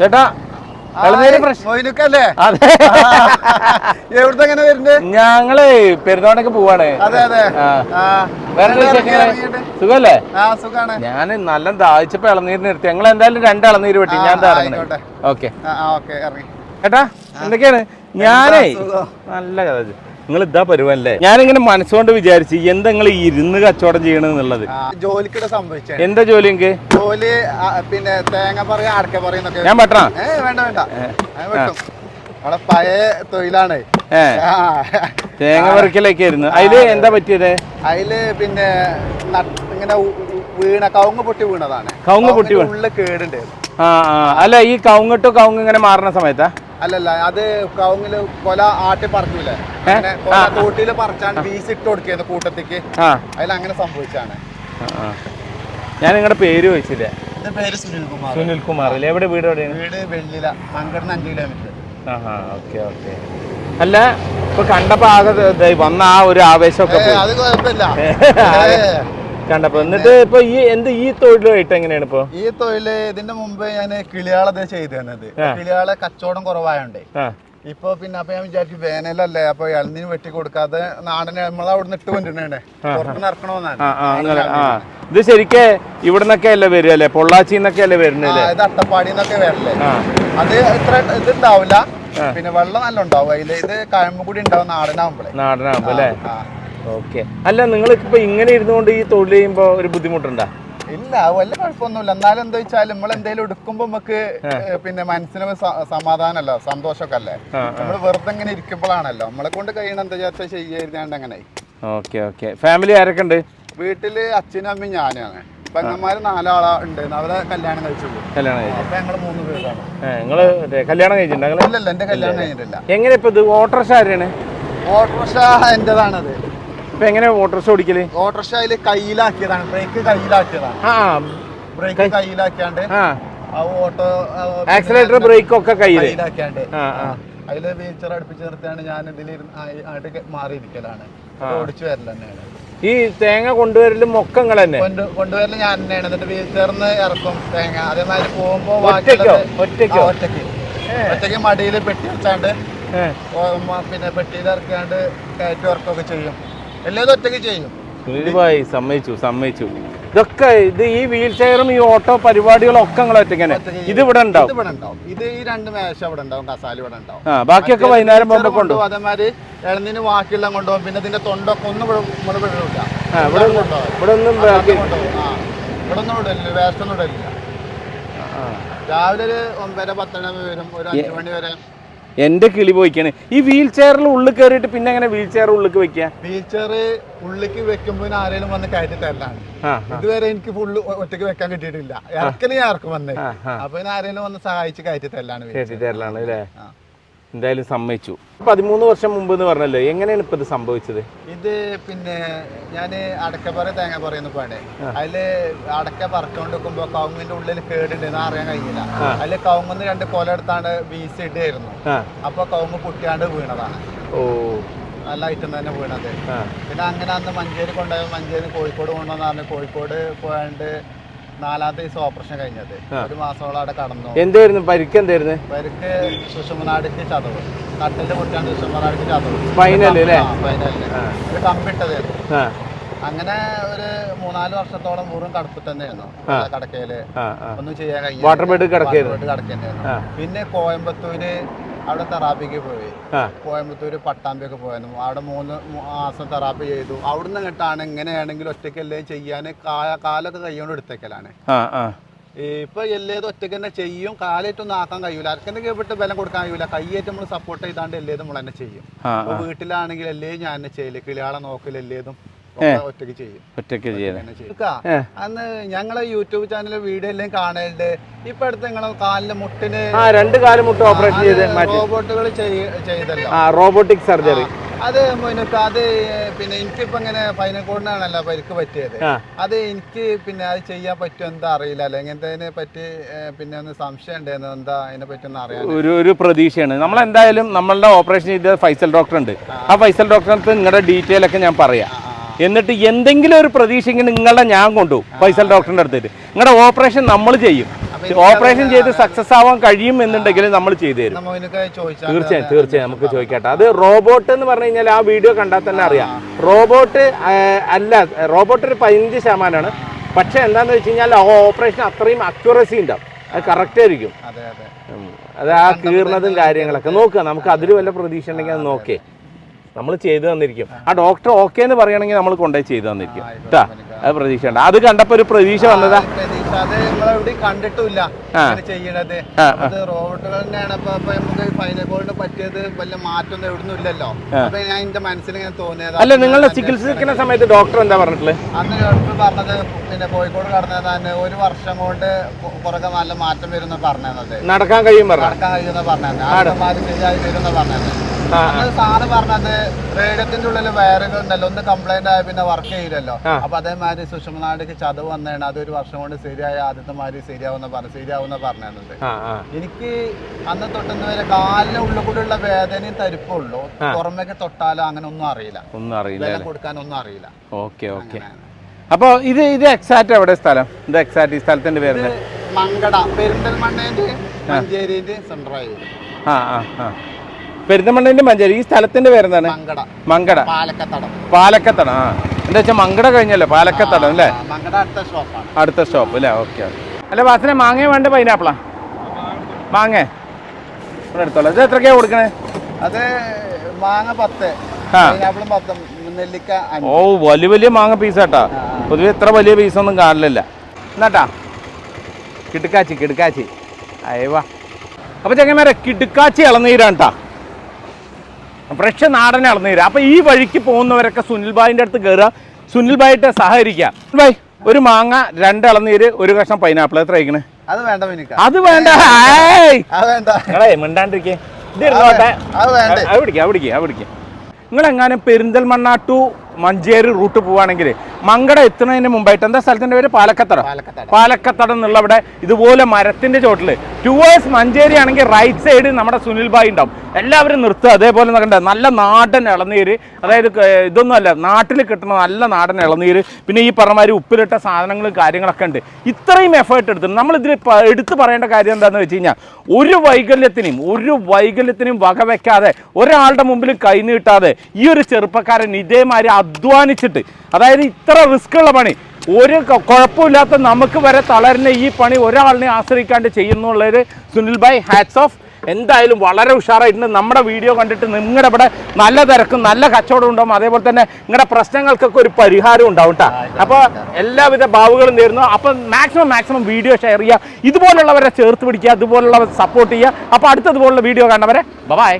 ചേട്ടാ ഞങ്ങൾ പെരുന്നാടൊക്കെ പോവാണ്. സുഖല്ലേ? ഞാൻ നല്ല ദാഹിച്ചപ്പോ ഇളനീര് നിർത്തി. ഞങ്ങൾ എന്തായാലും രണ്ട് ഇളനീര് വെട്ടി. ഞാൻ ഇറങ്ങണേ. ഓക്കെ. ചേട്ടാ എന്തൊക്കെയാണ്? ഞാനേ നല്ല കഥ നിങ്ങൾ ഇതാ പരുവല്ലേ ഞാനിങ്ങനെ മനസ്സുകൊണ്ട് വിചാരിച്ചു എന്താ നിങ്ങൾ ഇരുന്ന് കച്ചവടം ചെയ്യണെന്നുള്ളത് ജോലിക്കിടെ സംഭവിച്ചേ. എന്താ ജോലി എനിക്ക് ജോലി പിന്നെ തേങ്ങ പറയ അടക്ക പറയുന്നൊക്കെ ഞാൻ പറ്റണ വേണ്ട വേണ്ട. അവിടെ പഴയ തൊഴിലാണ്. തേങ്ങ പറിക്കലൊക്കെ ആയിരുന്നു അതിൽ എന്താ പറ്റിയത്? അതിൽ പിന്നെ ഇങ്ങനെ വീണ കവുങ്ങ് പൊട്ടി വീണതാണ്. കവുങ്ങ് പൊട്ടി കവുങ്ങിന്റെ ഉള്ളിൽ കേടുണ്ട് ആ ആ. അല്ല ഈ കവുങ്ങിട്ട് കവുങ്ങ് ഇങ്ങനെ മാറുന്ന സമയത്താ? അല്ലല്ല അത് കവുങ്ങിൽ കൊല ആട്ടി പറിക്കൂലേ? പറിച്ചാണ് തോട്ടിൽ പറിച്ചാണ്ട് വീസ് ഇട്ട് കൊടുക്കുന്നു കൂട്ടത്തേക്ക്. അതിൽ അങ്ങനെ സംഭവിച്ചാണ്. ഞാൻ നിങ്ങളുടെ പേര് ചോദിച്ചില്ലേ? എന്റെ പേര് സുനിൽ കുമാർ. സുനിൽ കുമാർ അല്ലേ? എവിടെ വീട് എവിടെയാണ്? വീട് വെള്ളില മങ്കടിന് അഞ്ച് കിലോമീറ്റർ ആഹാ ഓക്കെ ഓക്കെ. അല്ല ഇപ്പൊ കണ്ടപ്പോ ആകെ വന്ന ആ ഒരു ആവേശമൊക്കെ. അത് കുഴപ്പമില്ല. കണ്ടപ്പോ എന്നിട്ട് ഇപ്പൊ ഈ എന്ത് ഈ തൊഴിലുമായിട്ട് എങ്ങനെയാണ് ഇപ്പൊ? ഈ തൊഴിൽ ഇതിന്റെ മുമ്പ് ഞാൻ കിളിയാളത് ചെയ്തു തന്നത്. കിളിയാളെ കച്ചവടം കുറവായോണ്ടേ. ഇപ്പൊ പിന്നെ അപ്പൊ ഞാൻ വിചാരിച്ചു വേനലല്ലേ അപ്പൊ ഇളനീര് വെട്ടി കൊടുക്കാതെ നാടനെ നമ്മളെ അവിടെ നിട്ട് ഇട്ട് കൊണ്ടിരുന്നേ പുറത്തുനിന്ന് ഇറക്കണമെന്നാണ്. ഇത് ശരിക്ക് ഇവിടെ നിന്നൊക്കെ അല്ലേ വരിക അല്ലേ പൊള്ളാച്ചി നിന്നൊക്കെ അല്ലേ വരുന്നത് വരുന്നില്ലേ ഇത് അട്ടപ്പാടിന്നൊക്കെ വരല്ലേ? ആ. അത് ഇത്ര ഇതുണ്ടാവില്ല പിന്നെ വെള്ളം നല്ല ഉണ്ടാവും. അതിൽ ഇത് കഴമ്പുകൂടി ഉണ്ടാവും നാടനാവുമ്പോഴേ നാടനാവുമ്പോ അല്ലേ. ഓക്കെ. അല്ല നിങ്ങൾ ഇപ്പൊ ഇങ്ങനെ ഇരുന്നുകൊണ്ട് ഈ തൊഴിൽ ചെയ്യുമ്പോ ഒരു ബുദ്ധിമുട്ടുണ്ടാ? ഇല്ല വല്ല കുഴപ്പമൊന്നുമില്ല. എന്നാലും എന്താ വെച്ചാൽ നമ്മൾ എന്തെങ്കിലും എടുക്കുമ്പോ നമുക്ക് പിന്നെ മനസ്സിന് സമാധാനമല്ല സന്തോഷമൊക്കെ അല്ലേ നമ്മൾ വെറുതെ ഇങ്ങനെ ഇരിക്കുമ്പോഴാണല്ലോ. നമ്മളെ കൊണ്ട് കഴിയണം എന്താ വെച്ചാൽ ചെയ്യാണ്ട് അങ്ങനെ. Okay okay. ഫാമിലി ആരൊക്കെ ഉണ്ട്? വീട്ടിൽ അച്ഛനും അമ്മയും ഞാനാണ് പെങ്ങന്മാര് നാലാളാ ഉണ്ട് അവരെ കല്യാണം കഴിച്ചുള്ളൂ. കല്യാണം കഴിച്ചു. മൂന്ന് പേരാണ്. നിങ്ങൾ കല്യാണം കഴിച്ചിട്ടുണ്ടോ ഇല്ലല്ല എന്റെ കല്യാണം കഴിഞ്ഞിട്ടില്ല. എങ്ങനെ ഇപ്പൊ ഇത് ഓട്ടർഷ ആരാണ്? ഓട്ടോറിക്ഷ എന്റേതാണത്. ഇപ്പൊ എങ്ങനെ ഓട്ടോറിക്ഷ ഓടിക്കൽ? ഓട്ടോറിക്ഷ അതിൽ കയ്യിലാക്കിയതാണ്. ബ്രേക്ക് കയ്യിലാക്കിയതാണ്. ആ ബ്രേക്ക് കയ്യിലാക്കിയാണ്ട് ആ. ഓട്ടോ ആക്സിലേറ്റർ ബ്രേക്ക് ഒക്കെ കയ്യിൽ. കയ്യിലാക്കിയാണ്ട്. ആ ആ. അതിൽ വീൽച്ചർ അടുപ്പിച്ച് നിർത്തിയാണ് ഞാൻ ഇതിൽ ആയിട്ട് മാറിയിരിക്കലാണ്. ഓടിച്ചു വരൽ തന്നെയാണ്. ഈ തേങ്ങ കൊണ്ടുവരലും മൊക്കങ്ങൾ തന്നെ? കൊണ്ട് കൊണ്ടുവരൽ ഞാൻ തന്നെയാണ്. എന്നിട്ട് വീൽച്ചറിന്ന് ഇറക്കും തേങ്ങ. അതേമാതിരി പോകുമ്പോ ഒറ്റയ്ക്കോ? ഒറ്റയ്ക്കോ? ഒറ്റയ്ക്ക്. ഒറ്റയ്ക്ക് മടിയിൽ പെട്ടി വെച്ചാണ്ട് പിന്നെ പെട്ടിയിൽ ഇറക്കാണ്ട് കയറ്റി ഇറക്കുകയൊക്കെ ചെയ്യും. എല്ലാതും ഒറ്റയ്ക്ക് ചെയ്യും സുനിൽഭായ് സമ്മതിച്ചു സമ്മതിച്ചു. ഇതൊക്കെ ഇത് ഈ വീൽ ചെയറും ഈ ഓട്ടോ പരിപാടികളും ഒക്കെ നിങ്ങൾ ഒറ്റയ്ക്കന്നെ? ഇത് ഇവിടെ ഇത് ഉണ്ടാവും? ഇവിടെ ഉണ്ടാവും. ഇത് ഈ രണ്ട് മേശ ഇവിടെ ഉണ്ടാവും കസാല ഇവിടെ ഉണ്ടാവും. ആ ബാക്കിയൊക്കെ വൈകുന്നേരം വീൽച്ചെയർ പോകുമ്പോ കൊണ്ടുപോകും. അതേമാതിരി ഇളനീന് ബാക്കിയുള്ള കൊണ്ടുപോകും. പിന്നെ ഇതിന്റെ തൊണ്ടൊക്കെ ഒന്നും ഇവിടെ ഇവിടെ വിടില്ല ആ ഇവിടെ ഒന്നും ഇവിടെ ഒന്നും ഇവിടെ വിടില്ല വേസ്റ്റ് ഒന്നും വിടില്ല ആ. രാവിലെ ഒരു ഒമ്പര പത്തര വരും. ഒരു അഞ്ചു മണി വരെ എന്റെ കിളി പോയിക്കാണ്. ഈ വീൽ ചെയറിൽ ഉള്ളിൽ കയറിയിട്ട് പിന്നെ എങ്ങനെ വീൽ ചെയർ ഉള്ളിൽ വെക്കുക ചെയർ ഉള്ളിക്ക് വെക്കുമ്പോൾ ആരെങ്കിലും വന്ന് കയറ്റി തരലാണ്. ഇതുവരെ എനിക്ക് ഫുള്ള് ഒറ്റയ്ക്ക് വെക്കാൻ കിട്ടിയിട്ടില്ല. ഇറക്കൽ ആർക്കും വന്നേ. അപ്പൊ ആരെങ്കിലും വന്ന് സഹായിച്ച് കയറ്റി തരലാണ് കയറ്റി തരലാണ് അല്ലേ. എന്തായാലും സമ്മതിച്ചു. പതിമൂന്ന് വർഷം മുമ്പ് എന്ന് പറഞ്ഞല്ലോ എങ്ങനെയാണ് ഇപ്പൊ ഇത് സംഭവിച്ചത്? ഇത് പിന്നെ ഞാൻ അടക്കപ്പറ തേങ്ങ പറയുന്ന പാടെ അതിൽ അടക്ക പറക്കൊണ്ട് വെക്കുമ്പോ കവുങ്ങിന്റെ ഉള്ളിൽ കേടുണ്ടെന്ന് അറിയാൻ കഴിഞ്ഞില്ല. അതിൽ കവുങ്ങുന്ന് രണ്ട് കൊല എടുത്താണ്ട് വീസ് ഇട്ടായിരുന്നു അപ്പൊ കവുങ്ങ് പൊട്ടിയാണ്ട് വീണതാണ് ഓ. നല്ല ഐറ്റം തന്നെ വീണത്. പിന്നെ അങ്ങനെ അന്ന് മഞ്ചേരി കൊണ്ടുപോയി മഞ്ചേരി കോഴിക്കോട് കൊണ്ടുവന്നു കോഴിക്കോട് പോയാണ്ട് നാലാമത്തെ ദിവസം ഓപ്പറേഷൻ കഴിഞ്ഞത്. ഒരു മാസത്തോളം അവിടെ കടന്നു. എന്തായിരുന്നു? പരിക്ക് എന്തായിരുന്നു? പരിക്ക് സുഷമനാടിക്ക് ചതവ്. തട്ടിൽ പൊട്ടിയാണ്ട് സുഷമനാടിക്ക് ചതവ്. Spinal. ഒരു കമ്പിട്ടതായിരുന്നു അങ്ങനെ ഒരു മൂന്നാൽ വർഷത്തോളം വെറും കടപ്പ് തന്നെയായിരുന്നു. കടക്കയിൽ ഒന്നും ചെയ്യാൻ കഴിഞ്ഞു വാട്ടർ ബെഡ് ആ. പിന്നെ കോയമ്പത്തൂര് അവിടെ തെറാപ്പിക്ക് പോയി. കോയമ്പത്തൂർ കോയമ്പത്തൂര് പട്ടാമ്പിയൊക്കെ പോയിരുന്നു. അവിടെ മൂന്ന് മാസം തെറാപ്പി ചെയ്തു. അവിടുന്ന് എങ്ങനെയാണെങ്കിലും ഒറ്റയ്ക്ക് ഒറ്റയ്ക്കല്ലേ ചെയ്യാൻ കാലൊക്കെ കൈകൊണ്ട് എടുത്തേക്കലാണ്. ഇപ്പൊ എല്ലേതും ഒറ്റയ്ക്ക് തന്നെ ചെയ്യും. കാലേറ്റൊന്നും ആക്കാൻ കഴിയൂല. ആർക്കെന്നെ കേട്ട് ബലം കൊടുക്കാൻ കഴിയൂല. കൈയേറ്റ് നമ്മൾ സപ്പോർട്ട് ചെയ്താണ്ട് എല്ലേതും നമ്മൾ തന്നെ ചെയ്യും വീട്ടിലാണെങ്കിൽ എല്ലേ ഞാൻ തന്നെ ചെയ്യൽ. കിളിയാളെ നോക്കില്ല എല്ലേതും. ഒറ്റയ്ക്ക് ചെയ്യും. ഒറ്റയ്ക്ക്. അന്ന് ഞങ്ങളെ യൂട്യൂബ് ചാനലിൽ വീഡിയോ എല്ലാം കാണലുണ്ട്. ഇപ്പൊ അടുത്ത് നിങ്ങളെ കാലിലെ മുട്ടിന് ആ രണ്ട് കാൽ മുട്ട് ഓപ്പറേഷൻ ചെയ്ത് റോബോട്ടുകൾ ചെയ്തല്ലോ. ആ റോബോട്ടിക് സർജറി അത് അത് പിന്നെ എനിക്കിപ്പോ ഇങ്ങനെ പൈനക്കോടിനാണല്ലോ പരിക്ക് പറ്റിയത്. അത് എനിക്ക് പിന്നെ അത് ചെയ്യാൻ പറ്റുമോ എന്താ അറിയില്ല. അല്ലെ ഇങ്ങനത്തെ പറ്റി പിന്നെ ഒന്ന് സംശയം ഉണ്ടായിരുന്നു എന്താ അതിനെ പറ്റി ഒന്ന് അറിയാം ഒരു ഒരു പ്രതീക്ഷയാണ്. നമ്മൾ എന്തായാലും നമ്മളുടെ ഓപ്പറേഷൻ ചെയ്ത ഫൈസൽ ഡോക്ടർ ഉണ്ട്. ആ. ഫൈസൽ ഡോക്ടറിനടുത്ത് നിങ്ങളുടെ ഡീറ്റെയിൽ ഒക്കെ ഞാൻ പറയാം. എന്നിട്ട് എന്തെങ്കിലും ഒരു പ്രതീക്ഷ ഇങ്ങനെ നിങ്ങളുടെ ഞാൻ കൊണ്ടുപോകും ഫൈസൽ ഡോക്ടറിന്റെ അടുത്തേക്ക്. നിങ്ങളുടെ ഓപ്പറേഷൻ നമ്മൾ ചെയ്യും. ഓപ്പറേഷൻ ചെയ്ത് സക്സസ് ആവാൻ കഴിയും എന്നുണ്ടെങ്കിൽ നമ്മൾ ചെയ്തു തരും. തീർച്ചയായും തീർച്ചയായും നമുക്ക് ചോദിക്കട്ടെ. അത് റോബോട്ട് എന്ന് പറഞ്ഞു കഴിഞ്ഞാൽ ആ വീഡിയോ കണ്ടാൽ തന്നെ അറിയാം. റോബോട്ട് അല്ല റോബോട്ട് ഒരു പതിനഞ്ച് ശതമാനമാണ്. പക്ഷെ എന്താണെന്ന് വെച്ച് കഴിഞ്ഞാൽ ആ ഓപ്പറേഷൻ അത്രയും അക്യുറസി ഉണ്ടാവും. അത് കറക്റ്റ് ആയിരിക്കും. അത് ആ കീറുന്നതും കാര്യങ്ങളൊക്കെ നോക്കുക. നമുക്ക് അതിൽ വല്ല പ്രതീക്ഷ ഉണ്ടെങ്കിൽ അത് നോക്കേ നമ്മൾ ചെയ്തു തന്നിരിക്കും. ആ ഡോക്ടർ ഓക്കെ എന്ന് പറയുകയാണെങ്കിൽ നമ്മൾ കൊണ്ടുപോയി ചെയ്തു തന്നിരിക്കും. കേട്ടാ അത് പ്രതീക്ഷ ഉണ്ട് അത് കണ്ടപ്പോ ഒരു പ്രതീക്ഷ വന്നതാ. കണ്ടിട്ടില്ല ചെയ്യണത്. റോബോട്ടുകൾ തന്നെയാണ്. നമുക്ക് പറ്റിയത് വല്ല മാറ്റം എവിടുന്നും ഇല്ലല്ലോ. അപ്പൊ ഞാൻ എന്റെ മനസ്സിൽ ഇങ്ങനെ തോന്നിയത്. അല്ല നിങ്ങളുടെ ചികിത്സിക്കുന്ന സമയത്ത് ഡോക്ടർ എന്താ പറഞ്ഞിട്ടുള്ളത്? അന്ന് ഡോക്ടർ പറഞ്ഞത് പിന്നെ കോഴിക്കോട് കടന്നതാണ് ഒരു വർഷം കൊണ്ട് പുറകെ നല്ല മാറ്റം വരുന്ന പറഞ്ഞത് നടക്കാൻ കഴിയും പറഞ്ഞു നടക്കാൻ കഴിയുന്ന പറഞ്ഞത് ശരിയായി വരുന്ന സാറ് പറഞ്ഞത് റേഡിയത്തിന്റെ ഉള്ളിൽ വയറുകൾ ഉണ്ടല്ലോ ഒന്ന് കംപ്ലൈന്റ് ആയ പിന്നെ വർക്ക് ചെയ്യില്ലല്ലോ. അപ്പൊ അതേമാതിരി സുഷമനാടിക്ക് ചതവ് വന്നതാണ് അത് ഒരു വർഷം കൊണ്ട് ശരിയായ ആദ്യത്തെ മാതിരി ശരിയാവുന്ന പറഞ്ഞു ശരിയാവുന്ന പറഞ്ഞത് എനിക്ക് അന്ന് തൊട്ടുന്ന വരെ കാലിന് ഉള്ളിൽ കൂടെ ഉള്ള വേദനയും തരിപ്പുള്ളൂ പുറമേക്ക് തൊട്ടാലോ അങ്ങനെ ഒന്നും അറിയില്ല. ഒന്നും അറിയില്ല കൊടുക്കാൻ കൊടുക്കാനൊന്നും അറിയില്ല. Okay okay. അപ്പൊ ഇത് ഇത് എക്സാക്ട് എവിടെ സ്ഥലം? ഇത് എക്സാക്ട് ഈ സ്ഥലത്തിന്റെ പേര് മങ്കട പെരിന്തൽമണ്ണേന്റെ മഞ്ചേരിന്റെ സെൻട്രായി ആ ആ ആ. പെരിന്തമണ്ണന്റെ മഞ്ചേരി. ഈ സ്ഥലത്തിന്റെ പേരെന്താണ്? മങ്കട. പാലക്കത്തട. ആ. എന്താ വെച്ചാൽ മങ്കട കഴിഞ്ഞല്ലോ? പാലക്കത്തടം അല്ലേ? അടുത്ത ഷോപ്പ് സ്റ്റോപ്പ് അല്ലേ? ഓക്കെ അല്ല വാസനെ മാങ്ങ വേണ്ട പൈനാപ്പിളാ? മാങ്ങ. ഇവിടെ എടുത്തോളാം. ഇത് എത്രക്കാ കൊടുക്കണേ? അത് മാങ്ങ പത്ത് നെല്ലിക്ക ഓ വലിയ വലിയ മാങ്ങ പീസാട്ടാ പൊതുവെ ഇത്ര വലിയ പീസൊന്നും കാണില്ല എന്നാട്ടാ? കിടുക്കാച്ചി കിടുക്കാച്ചി. അയവാ അപ്പോൾ ചെങ്ങന്മാരെ കിടുക്കാച്ചി ഇളനീരാണ് കേട്ടാ ഫ്രഷ് നാടൻ ഇളനീര് അപ്പോൾ ഈ വഴിക്ക് പോകുന്നവരൊക്കെ സുനിൽ ബായിന്റെ അടുത്ത് കയറുക സുനിൽ ബായിട്ട് സഹകരിക്കാം ഒരു മാങ്ങ രണ്ട് ഇളനീര് ഒരു കഷ്ണം പൈനാപ്പിൾ എത്ര കഴിക്കണേ? അത് വേണ്ട അത് വേണ്ട. മിണ്ടാണ്ടിരിക്കേ. ഇത് ഇരുന്നോട്ടെ. അത് വേണ്ട. അത് പിടിക്കാം അത് പിടിക്കാം അത് പിടിക്കാം. നിങ്ങളെങ്ങാനും പെരിന്തൽമണ്ണ ടു മഞ്ചേരി റൂട്ട് പോവുകയാണെങ്കിൽ മങ്കട എത്തുന്നതിന് മുമ്പായിട്ട് എന്താ സ്ഥലത്തിന്റെ പേര്? പാലക്കത്തട. പാലക്കത്തട. പാലക്കത്തട എന്നുള്ള അവിടെ ഇതുപോലെ മരത്തിന്റെ ചോട്ടിൽ ടുവേഴ്സ് മഞ്ചേരി ആണെങ്കിൽ റൈറ്റ് സൈഡ് നമ്മുടെ സുനിൽ ബായി ഉണ്ടാവും. എല്ലാവരും നിർത്തുക. അതേപോലെ കണ്ട നല്ല നാടൻ ഇളനീര്. അതായത് ഇതൊന്നും അല്ല. നാട്ടിൽ കിട്ടുന്ന നല്ല നാടൻ ഇളനീര്. പിന്നെ ഈ പറഞ്ഞമാതിരി ഉപ്പിലിട്ട സാധനങ്ങളും കാര്യങ്ങളൊക്കെ ഉണ്ട്. ഇത്രയും എഫേർട്ട് എടുത്തിട്ട് നമ്മൾ ഇതിൽ എടുത്തു പറയേണ്ട കാര്യം എന്താണെന്ന് വെച്ച് കഴിഞ്ഞാൽ ഒരു വൈകല്യത്തിനും ഒരു വൈകല്യത്തിനും വകവെക്കാതെ ഒരാളുടെ മുമ്പിൽ കൈനീട്ടാതെ ഈ ഒരു ചെറുപ്പക്കാരൻ ഇതേമാതിരി അധ്വാനിച്ചിട്ട് അതായത് ഇത്ര റിസ്ക് ഉള്ള പണി. ഒരു കുഴപ്പമില്ലാത്ത നമുക്ക് വരെ തളരുന്ന ഈ പണി ഒരാളിനെ ആശ്രയിക്കാണ്ട് ചെയ്യുന്നുള്ളൊരു സുനിൽ ഭായ് ഹാറ്റ്സ് ഓഫ് എന്തായാലും വളരെ ഉഷാറായിട്ടുണ്ട്. നമ്മുടെ വീഡിയോ കണ്ടിട്ട് നിങ്ങളുടെ ഇവിടെ നല്ല തിരക്കും നല്ല കച്ചവടം ഉണ്ടാവും. അതേപോലെ തന്നെ നിങ്ങളുടെ പ്രശ്നങ്ങൾക്കൊക്കെ ഒരു പരിഹാരം ഉണ്ടാവും കേട്ടോ അപ്പോൾ എല്ലാവിധ ഭാവുകളും തരുന്നു അപ്പം മാക്സിമം മാക്സിമം വീഡിയോ ഷെയർ ചെയ്യുക ഇതുപോലുള്ളവരെ ചേർത്ത് പിടിക്കുക അതുപോലുള്ളവരെ സപ്പോർട്ട് ചെയ്യുക. അപ്പോൾ അടുത്തതുപോലുള്ള വീഡിയോ കണ്ടവരെ ബൈ